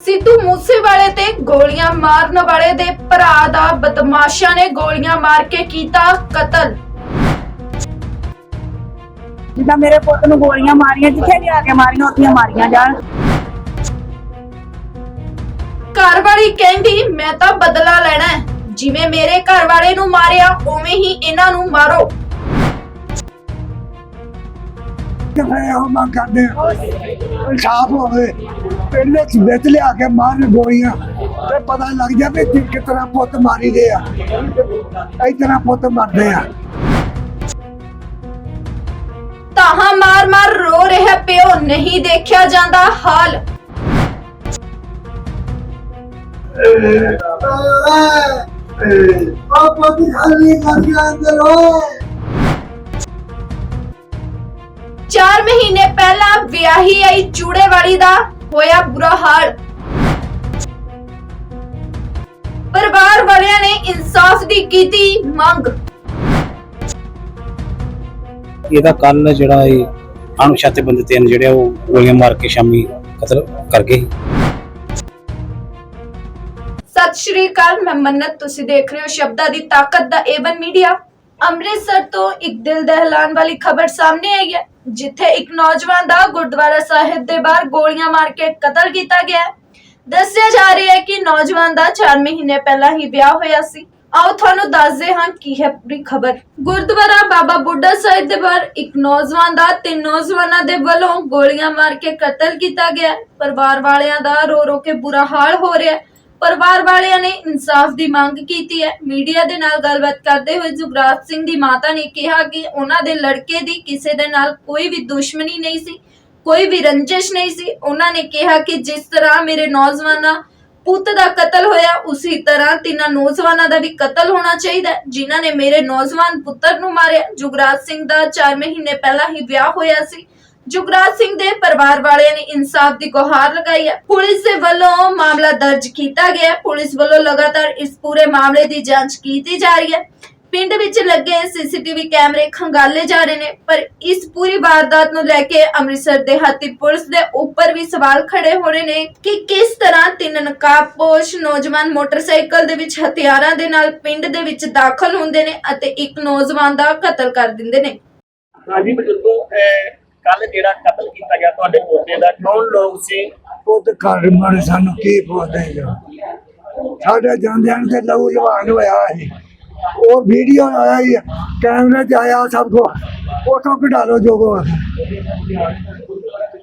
ਸਿੱਧੂ ਮੂਸੇਵਾਲੇ ਤੇ ਗੋਲੀਆਂ ਮਾਰਨ ਵਾਲੇ ਦੇ ਭਰਾ ਦਾ ਬਦਮਾਸ਼ਾਂ ਨੇ ਗੋਲੀਆਂ ਮਾਰ ਕੇ ਕੀਤਾ ਕਤਲ। ਜਿੱਦਾਂ ਮੇਰੇ ਪੁੱਤ ਨੂੰ ਗੋਲੀਆਂ ਮਾਰੀਆਂ ਜਿੱਥੇ ਲਿਆ ਕੇ ਮਾਰੀਆਂ ਉੱਥੇ ਮਾਰੀਆਂ ਜਾਣ। ਘਰ ਵਾਲੀ ਕਹਿੰਦੀ ਮੈਂ ਤਾਂ ਬਦਲਾ ਲੈਣਾ ਹੈ। ਜਿਵੇਂ ਮੇਰੇ ਘਰ ਵਾਲੇ ਨੂੰ ਮਾਰਿਆ ਉਵੇਂ ਹੀ ਇਹਨਾਂ ਨੂੰ ਮਾਰੋ। ਕਿਵੇਂ ਉਹ ਮੰਗ ਕਰਦੇ ਆ ਇਨਸਾਫ ਹੋਵੇ। ਪਿੰਡ ਵਿੱਚ ਵਿੱਚ ਲਿਆ ਕੇ ਮਾਰਨ ਗੋਲੀਆਂ ਤੇ ਪਤਾ ਲੱਗ ਜਾਵੇ ਕਿ ਤਰ੍ਹਾਂ ਪੁੱਤ ਮਾਰੀ ਦੇ ਆ। ਤਰ੍ਹਾਂ ਪੁੱਤ ਮਰਦੇ ਆ। ਤਾਹਾਂ ਮਾਰ-ਮਾਰ ਰੋ ਰਿਹਾ ਪਿਓ ਨਹੀਂ ਦੇਖਿਆ ਜਾਂਦਾ ਹਾਲ। ਪਾਪਾ ਦੀ ਖਾਲੀ ਕਰਕੇ ਅੰਦਰ ਓਏ 4 ਮਹੀਨੇ ਪਹਿਲਾਂ ਵਿਆਹੀ ਆਈ ਚੂੜੇ ਵਾਲੀ ਦਾ ਹੋਇਆ ਬੁਰਾ ਹਾਲ। ਪਰਿਵਾਰ ਵਾਲਿਆਂ ਨੇ ਇਨਸਾਫ ਦੀ ਕੀਤੀ ਮੰਗ। ਇਹਦਾ ਕੱਲ ਜਿਹੜਾ ਇਹ ਅਣਪਛਾਤੇ ਬੰਦੇ ਤਿੰਨ ਜਿਹੜੇ ਆ ਉਹ ਗੋਲੀਆਂ ਮਾਰ ਕੇ ਸ਼ਾਮੀ ਕਤਲ ਕਰ ਗਏ ਸਤਿ ਸ਼੍ਰੀ ਅਕਾਲ ਮੈਂ ਮੰਨਤ ਤੁਸੀਂ ਦੇਖ ਰਹੇ ਹੋ ਸ਼ਬਦਾਂ ਦੀ ਤਾਕਤ ਦਾ ਏਵਨ ਮੀਡੀਆ ਅੰਮ੍ਰਿਤਸਰ ਤੋਂ ਇੱਕ ਦਿਲ ਦਹਿਲਾਨ ਵਾਲੀ ਖਬਰ ਸਾਹਮਣੇ ਆਈ ਹੈ। ਜਿੱਥੇ ਇੱਕ ਨੌਜਵਾਨ ਦਾ ਗੁਰਦੁਆਰਾ ਸਾਹਿਬ ਦੇ ਬਾਹਰ ਗੋਲੀਆਂ ਮਾਰ ਕੇ ਕਤਲ ਕੀਤਾ ਗਿਆ ਦੱਸਿਆ ਜਾ ਰਿਹਾ ਹੈ ਕਿ ਨੌਜਵਾਨ ਦਾ 4 ਮਹੀਨੇ ਪਹਿਲਾਂ ਹੀ ਵਿਆਹ ਹੋਇਆ ਸੀ। ਆਓ ਤੁਹਾਨੂੰ ਦੱਸਦੇ ਹਾਂ ਕੀ ਹੈ ਪੂਰੀ ਖਬਰ। ਗੁਰਦੁਆਰਾ ਬਾਬਾ ਬੁੱਢਾ ਸਾਹਿਬ ਦੇ ਬਾਹਰ ਇੱਕ ਨੌਜਵਾਨ ਦਾ ਤਿੰਨ ਨੌਜਵਾਨਾਂ ਦੇ ਵੱਲੋਂ ਗੋਲੀਆਂ ਮਾਰ ਕੇ ਕਤਲ ਕੀਤਾ ਗਿਆ ਪਰਿਵਾਰ ਵਾਲਿਆਂ ਦਾ ਰੋ ਰੋ ਕੇ ਬੁਰਾ ਹਾਲ ਹੋ ਰਿਹਾ ਹੈ। ਪਰਿਵਾਰ ਵਾਲਿਆਂ ਨੇ ਇਨਸਾਫ ਦੀ ਮੰਗ ਕੀਤੀ ਹੈ। ਮੀਡੀਆ ਦੇ ਨਾਲ ਗੱਲਬਾਤ ਕਰਦੇ ਹੋਏ ਜੁਗਰਾਜ ਸਿੰਘ ਦੀ ਮਾਤਾ ਨੇ ਕਿਹਾ ਕਿ ਉਹਨਾਂ ਦੇ ਲੜਕੇ ਦੀ ਕਿਸੇ ਦੇ ਨਾਲ ਕੋਈ ਵੀ ਦੁਸ਼ਮਣੀ ਨਹੀਂ ਸੀ, ਕੋਈ ਵੀ ਰੰਜਿਸ਼ ਨਹੀਂ ਸੀ। ਉਹਨਾਂ ਨੇ ਕਿਹਾ ਕਿ ਜਿਸ ਤਰ੍ਹਾਂ ਮੇਰੇ ਨੌਜਵਾਨਾਂ ਪੁੱਤ ਦਾ ਕਤਲ ਹੋਇਆ, ਉਸੇ ਤਰ੍ਹਾਂ ਤਿੰਨਾਂ ਨੌਜਵਾਨਾਂ ਦਾ ਵੀ ਕਤਲ ਹੋਣਾ ਚਾਹੀਦਾ ਜਿਨ੍ਹਾਂ ਨੇ ਮੇਰੇ ਨੌਜਵਾਨ ਪੁੱਤਰ ਨੂੰ ਮਾਰਿਆ। ਜੁਗਰਾਜ ਸਿੰਘ ਦਾ 4 ਮਹੀਨੇ ਪਹਿਲਾਂ ਹੀ ਵਿਆਹ ਹੋਇਆ ਸੀ। ਜੁਗਰਾਜ ਸਿੰਘ ਦੇ ਪਰਿਵਾਰ ਵਾਲਿਆਂ ਨੇ ਇਨਸਾਫ ਦੀ ਗੁਹਾਰ ਲਗਾਈ ਹੈ। ਪੁਲਿਸ ਦੇ ਵੱਲੋਂ ਮਾਮਲਾ ਦਰਜ ਕੀਤਾ ਗਿਆ ਪੁਲਿਸ ਵੱਲੋਂ ਲਗਾਤਾਰ ਇਸ ਪੂਰੇ ਮਾਮਲੇ ਦੀ ਜਾਂਚ ਕੀਤੀ ਜਾ ਰਹੀ ਹੈ। ਪਿੰਡ ਵਿੱਚ ਲੱਗੇ ਸੀਸੀਟੀਵੀ ਕੈਮਰੇ ਖੰਗਾਲੇ ਜਾ ਰਹੇ ਨੇ, ਪਰ ਇਸ ਪੂਰੀ ਵਾਰਦਾਤ ਨੂੰ ਲੈ ਕੇ ਅੰਮ੍ਰਿਤਸਰ ਦੇ ਹਾਤੀ ਪੁਲਿਸ ਦੇ ਉੱਪਰ ਵੀ ਸਵਾਲ ਖੜੇ ਹੋ ਰਹੇ ਨੇ ਕਿ ਕਿਸ ਤਰ੍ਹਾਂ ਤਿੰਨ ਨਕਾਬਪੋਸ਼ ਨੌਜਵਾਨ ਮੋਟਰਸਾਈਕਲ ਦੇ ਵਿੱਚ ਹਥਿਆਰਾਂ ਦੇ ਨਾਲ ਪਿੰਡ ਦੇ ਵਿੱਚ ਦਾਖਲ ਹੁੰਦੇ ਨੇ ਅਤੇ ਇੱਕ ਨੌਜਵਾਨ ਦਾ ਕਤਲ ਕਰ ਦਿੰਦੇ ਨੇ। ਹਾਂਜੀ ਬਜ਼ੁਰਗੋ ਕੱਲ ਜਿਹੜਾ ਕਤਲ ਕੀਤਾ ਗਿਆ ਤੁਹਾਡੇ ਪੋਤੇ ਦਾ? ਕੌਣ ਲੋਕ ਸੀ? ਪੁੱਤ ਘਰ ਮਰ ਸਾਨੂੰ ਕੀ ਪੁੱਛਦੇ ਜੋ ਸਾਡੇ ਜਾਂਦਿਆਂ ਨੂੰ ਤੇ ਲਹੂ ਲਵਾਨ ਹੋਇਆ ਸੀ। ਉਹ ਵੀਡੀਓ ਆਇਆ ਹੀ ਕੈਮਰੇ 'ਚ ਆਇਆ ਸਭ ਕੋ ਫੋਟੋ ਕਢਾ ਲਓ ਜੋ ਕੋ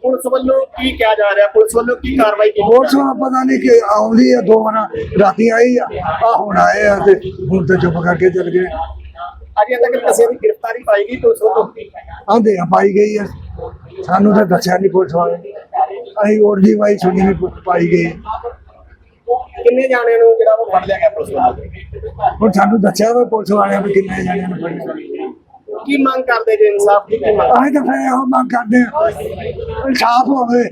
ਪੁਲਿਸ ਵੱਲੋਂ ਕੀ ਕਿਹਾ ਜਾ ਰਿਹਾ? ਪੁਲਿਸ ਵੱਲੋਂ ਕੀ ਕਾਰਵਾਈ ਕੀਤੀ ਹੋਰ ਸੋ ਪਤਾ ਨਹੀਂ ਕਿ ਆਉਂਦੀ ਆ ਦੋ ਵਾਰ ਰਾਤੀ ਆਈ ਆ ਆ ਹੁਣ ਆਏ ਆ ਤੇ ਹੁਣ ਤੇ ਚੁੱਪ ਕਰਕੇ ਚਲ ਗਏ। ਅਜੇ ਤੱਕ ਕਿਸੇ ਦੀ ਗ੍ਰਿਫਤਾਰੀ ਪਾਈ ਗਈ ਪੁਲਿਸ ਵੱਲੋਂ? ਆਂਦੇ ਆ ਪਾਈ ਗਈ ਆ। ਸਾਨੂੰ ਤਾਂ ਦੱਸਿਆ ਨਹੀਂ ਪੁਲਿਸ ਵਾਲੇ। ਅਸੀਂ ਹੋਰ ਦੀ ਵਾਈ ਸੁਣੀ ਨਹੀਂ ਪੁ- ਪਾਈ ਗਈ। ਕਿੰਨੇ ਜਾਣਿਆਂ ਨੂੰ ਜਿਹੜਾ ਉਹ ਫੜ ਲਿਆ ਗਿਆ ਪੁਲਿਸ ਵੱਲੋਂ? ਹੁਣ ਸਾਨੂੰ ਦੱਸਿਆ ਵਾ ਪੁਲਿਸ ਵਾਲਿਆਂ ਵੀ ਕਿੰਨੇ ਜਾਣਿਆਂ ਨੂੰ ਫੜਿਆ ਕੀ ਮੰਗ ਕਰਦੇ ਜੇ ਇਨਸਾਫ ਦੀ ਕੀ ਮੰਗ? ਅਸੀਂ ਤਾਂ ਫਿਰ ਇਹੋ ਮੰਗ ਕਰਦੇ ਆ ਇਨਸਾਫ ਹੋਵੇ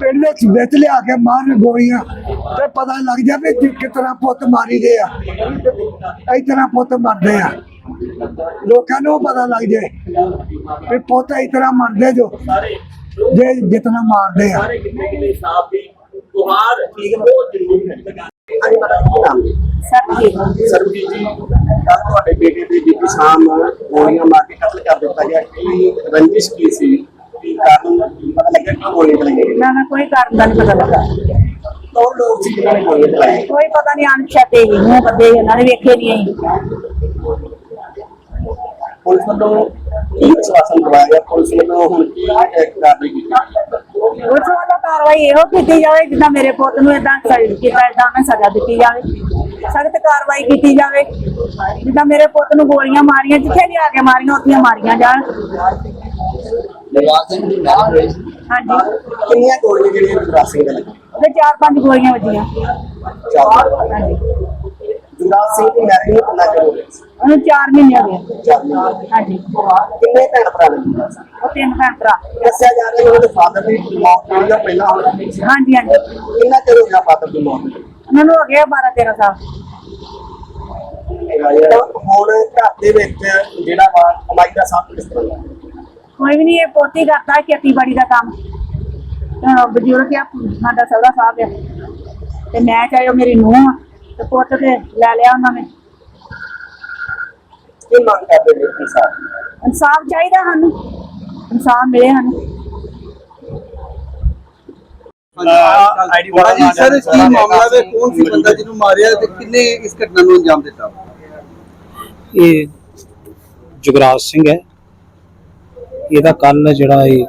ਪਿੰਡ ਵਿੱਚ ਵਿੱਚ ਲਿਆ ਕੇ ਮਾਰਨ ਗੋਲੀਆਂ ਤੇ ਪਤਾ ਲੱਗ ਜਾਵੇ ਕਿ ਤਰ੍ਹਾਂ ਪੁੱਤ ਮਾਰੀ ਦੇ ਆ ਤਰ੍ਹਾਂ ਪੁੱਤ ਮਰਦੇ ਆ। ਲੋਕਾਂ ਨੂੰ ਪਤਾ ਲੱਗ ਜਾਏ ਵੀ ਪੁੱਤ ਇਸ ਤਰ੍ਹਾਂ ਮਰਦੇ ਜੋ ਜੇ ਜਿਤਨਾ ਮਾਰਦੇ ਆ ਸਾਰੇ ਕਿੰਨੇ ਕਿੰਨੇ ਇਨਸਾਫ ਦੀ ਗੁਹਾਰ ਠੀਕ ਬਹੁਤ ਜ਼ਰੂਰੀ ਹੈ ਹਾਂਜੀ ਮਾਤਾ ਜੀ, ਕੀ ਨਾਮ ਜੀ ਸਰਬਜੀਤ ਸਰਬਜੀਤ ਜੀ ਕੱਲ ਤੁਹਾਡੇ ਬੇਟੇ ਦੀ ਬੀਤੀ ਸ਼ਾਮ ਗੋਲੀਆਂ ਮਾਰ ਕੇ ਕਤਲ ਕਰ ਦਿੱਤਾ ਗਿਆ ਕੀ ਰੰਜਿਸ਼ ਕੀ ਸੀ ਕੀ ਕਾਰਨ ਪਤਾ ਲੱਗਿਆ ਕਿ ਗੋਲੀਆਂ ਚਲਾਈਆਂ ਨਾ ਨਾ ਕੋਈ ਕਾਰਨ ਦਾ ਨਹੀਂ ਪਤਾ ਲੱਗਾ ਕੌਣ ਲੋਕ ਸੀ ਜਿਨ੍ਹਾਂ ਨੇ ਗੋਲੀਆਂ ਚਲਾਈਆਂ ਕੋਈ ਪਤਾ ਨਹੀਂ ਅਣਛਾਤੇ ਹੀ ਮੂੰਹ ਬੰਦੇ ਇਹਨਾਂ ਨੇ ਵੇਖੇ ਨਹੀਂ ਅਸੀਂ ਪੁਲਿਸ ਵੱਲੋਂ ਕੀ ਵਿਸ਼ਵਾਸਨ ਦਵਾਇਆ? ਗਿਆ ਪੁਲਿਸ ਵੱਲੋਂ ਹੁਣ ਕੀ ਕਾਰਵਾਈ ਕੀਤੀ? ਉਸ ਵੱਲੋਂ ਕਾਰਵਾਈ ਇਹੋ ਕੀਤੀ ਜਾਵੇ ਜਿੱਦਾਂ ਮੇਰੇ ਪੁੱਤ ਨੂੰ ਇਦਾਂ ਕੀਤਾ ਇਦਾਂ ਉਹਨੂੰ ਸਜ਼ਾ ਦਿੱਤੀ ਜਾਵੇ। ਸਖਤ ਕਾਰਵਾਈ ਕੀਤੀ ਜਾਵੇ। ਜਿੱਦਾਂ ਮੇਰੇ ਪੁੱਤ ਨੂੰ ਗੋਲੀਆਂ ਮਾਰੀਆਂ ਜਿੱਥੇ ਲਿਆ ਕੇ ਮਾਰੀਆਂ ਉੱਥੇ ਮਾਰੀਆਂ ਜਾਣ। ਹਾਂਜੀ। ਕਿੰਨੀਆਂ ਗੋਲੀਆਂ ਜਿਹੜੀਆਂ ਗੁਰਦਾਸ ਸਿੰਘ ਦੇ ਲੱਗੀਆਂ? ਉਹਦੇ ਚਾਰ ਪੰਜ ਗੋਲੀਆਂ ਵੱਜੀਆਂ। ਚਾਰ। ਹਾਂਜੀ। ਗੁਰਦਾਸ ਸਿੰਘ ਦੀ ਮੈਰਿਜ ਨੂੰ ਕਿੰਨਾ ਚਿਰ ਹੋ ਗਿਆ? ਉਹਨੂੰ 4 ਮਹੀਨੇ ਹੋ ਗਏ। ਹਾਂਜੀ। ਕਿੰਨੇ ਭੈਣ ਭਰਾ ਨੇ? ਉਹ ਤਿੰਨ ਭੈਣ ਭਰਾ। ਦੱਸਿਆ ਜਾ ਰਿਹਾ ਉਹਦੇ ਫਾਦਰ ਦੀ ਮੌਤ ਹੋਈ ਜਾਂ ਪਹਿਲਾਂ ਹੋਈ ਹਾਂਜੀ ਹਾਂਜੀ। ਕਿੰਨਾ ਚਿਰ ਹੋ ਗਿਆ ਫਾਦਰ ਦੀ ਮੌਤ? ਨੂੰ? ਉਹਨਾਂ ਨੂੰ ਹੋ ਗਿਆ 12 13 ਸਾਲ। ਹੁਣ ਘਰ ਦੇ ਵਿੱਚ ਜਿਹੜਾ ਵਾ ਕਮਾਈ ਦਾ ਸਾਧਨ ਕਿਸ ਤਰ੍ਹਾਂ ਦਾ? ਕੋਈ ਵੀ ਨਹੀਂ ਇਹ ਪੋਤੀ ਕਰਦਾ ਖੇਤੀਬਾੜੀ ਦਾ ਕੰਮ। ਬਜ਼ੁਰਗ ਆ ਸਾਡਾ ਸਹੁਰਾ ਸਾਹਿਬ ਆ। ਤੇ ਮੈਂ ਚਾਹੇ ਉਹ ਮੇਰੀ ਨੂੰਹ ਆ ਤੇ ਪੁੱਤ ਤੇ ਲੈ ਲਿਆ ਉਹਨਾਂ ਨੇ। ਕੀ ਮੰਗ ਕਰਦੇ ਨੇ ਇਨਸਾਨ? ਇਨਸਾਫ ਚਾਹੀਦਾ ਸਾਨੂੰ। ਇਨਸਾਫ ਮਿਲੇ ਸਾਨੂੰ। ਹਾਂਜੀ ਸਰ ਕੀ ਮਾਮਲਾ ਵੇ? ਕੌਣ ਸੀ ਬੰਦਾ ਜਿਹਨੂੰ ਮਾਰਿਆ ਤੇ ਕਿੰਨੇ ਇਸ ਘਟਨਾ ਨੂੰ ਅੰਜਾਮ ਦਿੱਤਾ? ਇਹ ਜੁਗਰਾਜ ਸਿੰਘ ਹੈ। ਇਹਦਾ ਕੱਲ ਜਿਹੜਾ ਇਹ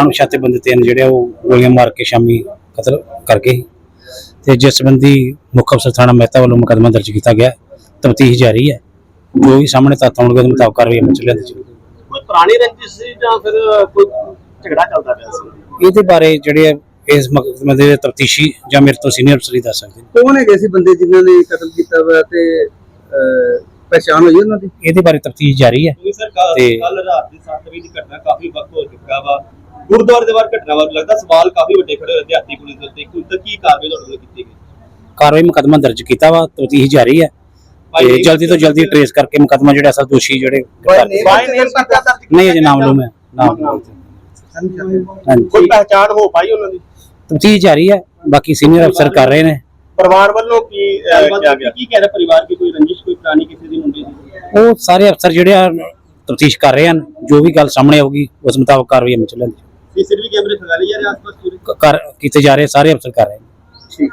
ਅਣਪਛਾਤੇ ਬੰਦੇ ਤਿੰਨ ਜਿਹੜੇ ਆ ਉਹ ਗੋਲੀਆਂ ਮਾਰ ਕੇ ਸ਼ਾਮੀ ਕਤਲ ਕਰ ਗਏ ਸੀ। ਤੇ ਜਿਸ ਸੰਬੰਧੀ ਮੁੱਖ ਅਫਸਰ ਥਾਣਾ ਮਹਿਤਾ ਵੱਲੋਂ ਮੁਕੱਦਮਾ ਦਰਜ ਕੀਤਾ ਗਿਆ। ਤਫਤੀਸ਼ ਜਾਰੀ ਹੈ। ਜੋ ਵੀ ਸਾਹਮਣੇ ਤੱਥ ਆਉਣਗੇ ਉਹਦੇ ਮੁਤਾਬਕ ਕਾਰਵਾਈ ਅਮਲ ਚ ਲਿਆਂਦੀ ਜਾਊਗੀ। ਕੋਈ ਪੁਰਾਣੀ ਰੰਜਿਸ਼ ਸੀ ਜਾਂ ਫਿਰ ਕੋਈ ਝਗੜਾ ਚੱਲਦਾ ਪਿਆ ਸੀ? ਇਹਦੇ ਬਾਰੇ ਜਿਹੜੇ ਆ ਇਸ ਮੁਕੱਦਮੇ ਦੇ ਤਫਤੀਸ਼ੀ ਜਾਂ ਮੇਰੇ ਤੋਂ ਸੀਨੀਅਰ ਅਫਸਰ ਹੀ ਦੱਸ ਸਕਦੇ ਨੇ। ਕੌਣ ਹੈਗੇ ਸੀ ਬੰਦੇ ਜਿਨ੍ਹਾਂ ਨੇ ਕਤਲ ਕੀਤਾ ਵਾ ਤੇ ਅਹ, ਪਛਾਣ ਹੋਈ ਉਹਨਾਂ ਦੀ? ਇਹਦੇ ਬਾਰੇ ਤਫਤੀਸ਼ ਜਾਰੀ ਹੈ ਜੀ ਸਰ ਕੱਲ ਤੇ- ਕੱਲ ਰਾਤ ਦੀ 7 ਵਜੇ ਦੀ ਘਟਨਾ ਕਾਫੀ ਵਕਤ ਹੋ ਚੁੱਕਾ ਵਾ। ਗੁਰਦੁਆਰੇ ਦੇ ਬਾਹਰ ਘਟਨਾ ਵਾ ਲੱਗਦਾ ਸਵਾਲ ਕਾਫੀ ਵੱਡੇ ਖੜੇ ਹੋਏ ਦਿਹਾਤੀ ਪੁਲਿਸ ਦੇ ਉੱਤੇ। ਕੋਈ ਤਾਂ ਕੀ ਕਾਰਵਾਈ ਤੁਹਾਡੇ ਵੱਲੋਂ ਕੀਤੀ ਗਈ? ਕਾਰਵਾਈ ਮੁਕੱਦਮਾ ਦਰਜ ਕੀਤਾ ਵਾ ਤਫਤੀਸ਼ ਜਾਰੀ ਹੈ। ਤੇ ਜਲਦੀ ਤੋਂ ਜਲਦੀ ਟਰੇਸ ਕਰਕੇ ਮੁਕੱਦਮਾ ਜਿਹੜੇ ਅਸਲ ਦੋਸ਼ੀ ਜਿਹੜੇ ਨਹੀਂ ਅਜੇ ਨਾਮ ਲੂੰ ਮੈਂ ਨਾਮ ਹਾਂਜੀ। ਕੋਈ ਪਹਿਚਾਣ ਹੋ ਪਾਈ ਉਹਨਾਂ ਦੀ? ਤਫਤੀਸ਼ ਜਾਰੀ ਹੈ ਬਾਕੀ ਸੀਨੀਅਰ ਅਫਸਰ ਕਰ ਰਹੇ ਨੇ। ਪਰਿਵਾਰ ਵੱਲੋਂ ਕੀ ਕਿਹਾ ਗਿਆ? ਕੀ ਕਹਿ ਰਿਹਾ ਪਰਿਵਾਰ ਕੀ ਕੋਈ ਰੰਜਿਸ਼ ਕੋਈ ਪੁਰਾਣੀ ਕਿਸੇ ਦੀ ਮੁੰਡੇ ਦੀ? ਉਹ ਸਾਰੇ ਅਫਸਰ ਜਿਹੜੇ ਆ ਤਫਤੀਸ਼ ਕਰ ਰਹੇ ਹਨ। ਜੋ ਵੀ ਗੱਲ ਸਾਹਮਣੇ ਆਊਗੀ ਉਸ ਮੁਤਾਬਕ ਕਾਰਵਾਈ ਅਮਲ ਚ ਲਿਆਂਦੀ ਸੀਸੀਟੀਵੀ ਕੈਮਰੇ ਖਗਾ ਲਈ ਜਾ ਰਹੇ ਆਸ-ਪਾਸ ਪੂਰੇ? ਕੀਤੇ ਜਾ ਰਹੇ ਸਾਰੇ ਅਫਸਰ ਕਰ ਰਹੇ ਨੇ। ਠੀਕ।